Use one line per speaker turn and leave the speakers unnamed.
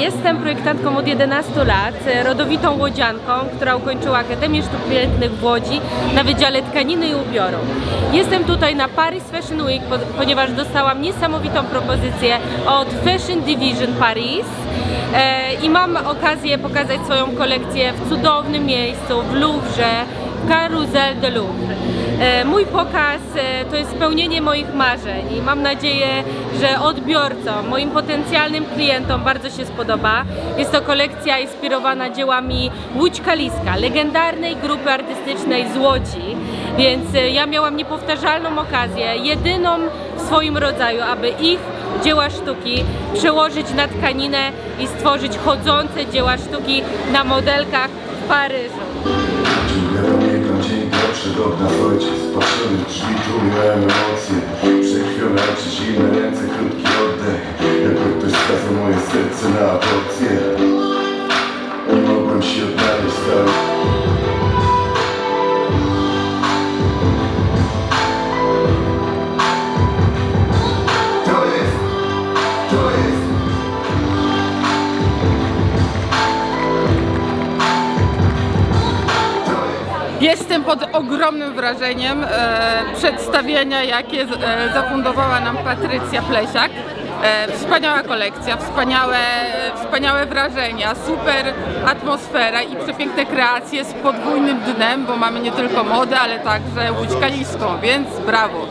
Jestem projektantką od 11 lat, e, rodowitą łodzianką, która ukończyła Akademię Sztuk Pięknych w Łodzi na Wydziale Tkaniny i Ubioru. Jestem tutaj na Paris Fashion Week, po- ponieważ dostałam niesamowitą propozycję od Fashion Division Paris e, i mam okazję pokazać swoją kolekcję w cudownym miejscu, w Louvre, w Carousel de Louvre. E, Mój pokaz e, to jest spełnienie moich marzeń i mam nadzieję, że odbiorcom, moim potencjalnym klientom bardzo się spodoba. Jest to kolekcja inspirowana dziełami Łódź Kaliska, legendarnej grupy artystycznej z Łodzi, więc e, ja miałam niepowtarzalną okazję, jedyną w swoim rodzaju, aby ich dzieła sztuki przełożyć na tkaninę i stworzyć chodzące dzieła sztuki na modelkach w Paryżu.
Dzień na fulfilling sweet holy name.
Jestem pod ogromnym wrażeniem e, przedstawienia, jakie e, zafundowała nam Patrycja Plesiak. E, wspaniała kolekcja, wspaniałe, wspaniałe wrażenia, super atmosfera i przepiękne kreacje z podwójnym dnem, bo mamy nie tylko modę, ale także łódź kaliską, więc brawo.